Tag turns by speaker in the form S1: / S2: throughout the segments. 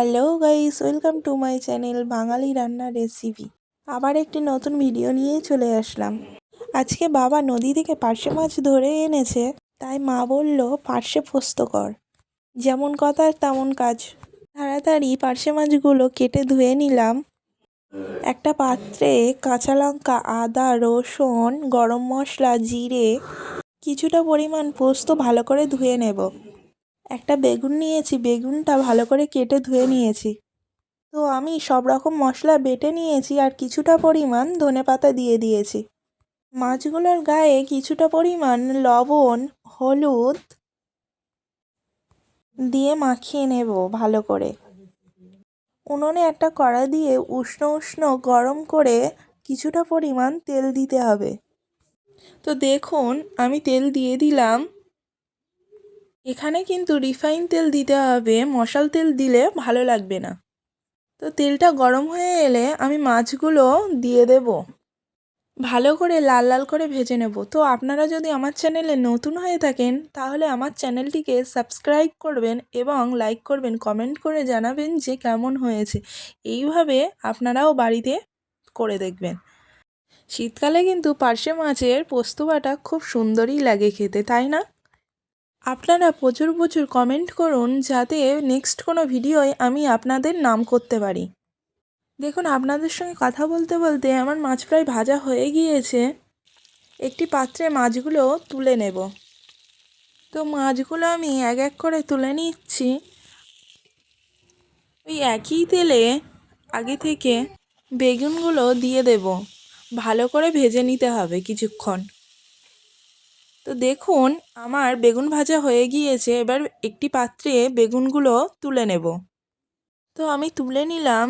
S1: Hello guys welcome to my channel Bangali রান্নার recipe আবার একটি নতুন ভিডিও নিয়ে চলে আসলাম। আজকে বাবা নদী থেকে পার্শে মাছ ধরে এনেছে, তাই মা বলল, পার্শে পোস্ত কর। যেমন কথা, তেমন কাজ। তাড়াতাড়ি পার্শে মাছগুলো কেটে ধুয়ে নিলাম। একটা পাত্রে কাঁচা লঙ্কা, আদা, রসুন, গরম মশলা, জিরে, কিছুটা পরিমাণ পোস্ত ভালো করে ধুয়ে নেব। একটা বেগুন নিয়েছি, বেগুনটা ভালো করে কেটে ধুয়ে নিয়েছি। তো আমি সব রকম মশলা বেটে নিয়েছি আর কিছুটা পরিমাণ ধনেপাতা দিয়ে দিয়েছি। মাছগুলোর গায়ে কিছুটা পরিমাণ লবণ, হলুদ দিয়ে মাখিয়ে নেব ভালো করে। উনুনে একটা কড়া দিয়ে উষ্ণ উষ্ণ গরম করে কিছুটা পরিমাণ তেল দিতে হবে। তো দেখুন, আমি তেল দিয়ে দিলাম। এখানে কিন্তু রিফাইন তেল দিতে হবে, মশাল তেল দিলে ভালো লাগবে না। তো তেলটা গরম হয়ে এলে আমি মাছগুলো দিয়ে দেব। ভালো করে লাল লাল করে ভেজে নেব। তো আপনারা যদি আমার চ্যানেলে নতুন হয়ে থাকেন, তাহলে আমার চ্যানেলটিকে সাবস্ক্রাইব করবেন এবং লাইক করবেন কমেন্ট করে জানাবেন যে কেমন হয়েছে। এইভাবে আপনারাও বাড়িতে করে দেখবেন। শীতকালে কিন্তু পার্শে মাছের পোস্ত বাটা খুব সুন্দরই লাগে খেতে, তাই না? আপনারা প্রচুর প্রচুর কমেন্ট করুন যাতে নেক্সট কোনো ভিডিওয় আমি আপনাদের নাম করতে পারি। দেখুন, আপনাদের সঙ্গে কথা বলতে বলতে আমার মাছ প্রায় ভাজা হয়ে গিয়েছে। একটি পাত্রে মাছগুলো তুলে নেব। তো মাছগুলো আমি এক এক করে তুলে নিচ্ছি। ওই একই তেলে আগে থেকে বেগুনগুলো দিয়ে দেব। ভালো করে ভেজে নিতে হবে কিছুক্ষণ। তো দেখুন, আমার বেগুন ভাজা হয়ে গিয়েছে, এবার একটি পাত্রে বেগুনগুলো তুলে নেব। তো আমি তুলে নিলাম।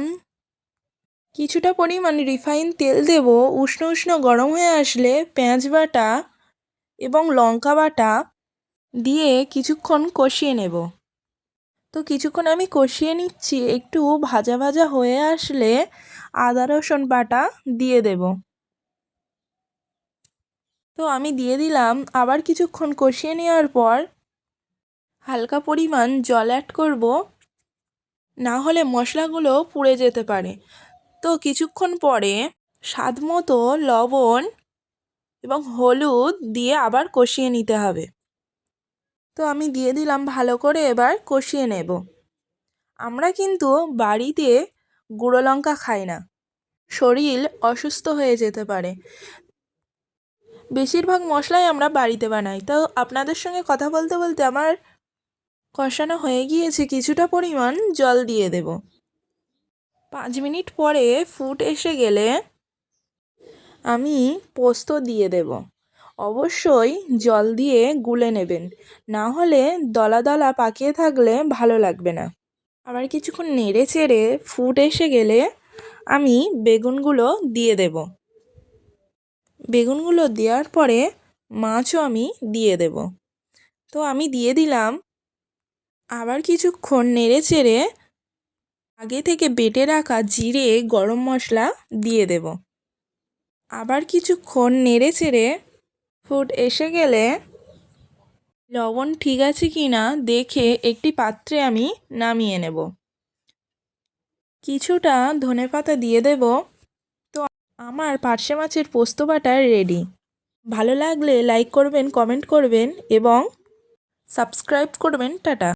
S1: কিছুটা পরিমাণ রিফাইন তেল দেব, উষ্ণ উষ্ণ গরম হয়ে আসলে পেঁয়াজ বাটা এবং লঙ্কা বাটা দিয়ে কিছুক্ষণ কষিয়ে নেব। তো কিছুক্ষণ আমি কষিয়ে নিচ্ছি, একটু ভাজা ভাজা হয়ে আসলে আদা রসুন বাটা দিয়ে দেব। তো আমি দিয়ে দিলাম। আবার কিছুক্ষণ কষিয়ে নেওয়ার পর হালকা পরিমাণ জল অ্যাড করব। না হলে মশলাগুলো পুড়ে যেতে পারে। তো কিছুক্ষণ পরে স্বাদ মতো লবণ এবং হলুদ দিয়ে আবার কষিয়ে নিতে হবে। তো আমি দিয়ে দিলাম ভালো করে এবার কষিয়ে নেব। আমরা কিন্তু বাড়িতে গুঁড়ো লঙ্কা খাই না। শরীর অসুস্থ হয়ে যেতে পারে। বেশিরভাগ মশলাই আমরা বাড়িতে বানাই। তো আপনাদের সঙ্গে কথা বলতে বলতে আমার কষানো হয়ে গিয়েছে কিছুটা পরিমাণ জল দিয়ে দেব। পাঁচ মিনিট পরে ফুট এসে গেলে আমি পোস্ত দিয়ে দেব। অবশ্যই জল দিয়ে গুলে নেবেন। না হলে দলা দলা পাকিয়ে থাকলে ভালো লাগবে না। আবার কিছুক্ষণ নেড়ে চেড়ে ফুট এসে গেলে আমি বেগুনগুলো দিয়ে দেব। বেগুনগুলো দেওয়ার পরে মাছও আমি দিয়ে দেব। তো আমি দিয়ে দিলাম। আবার কিছুক্ষণ নেড়ে চেড়ে আগে থেকে বেটে রাখা জিরে, গরম মশলা দিয়ে দেব। আবার কিছুক্ষণ নেড়ে চেড়ে ফুট এসে গেলে লবণ ঠিক আছে কি না দেখে একটি পাত্রে আমি নামিয়ে নেব। কিছুটা ধনে পাতা দিয়ে দেব। আমার পার্শে মাছের পোস্ত বাটার রেডি ভালো লাগলে লাইক করবেন কমেন্ট করবেন এবং সাবস্ক্রাইব করবেন, টাটা।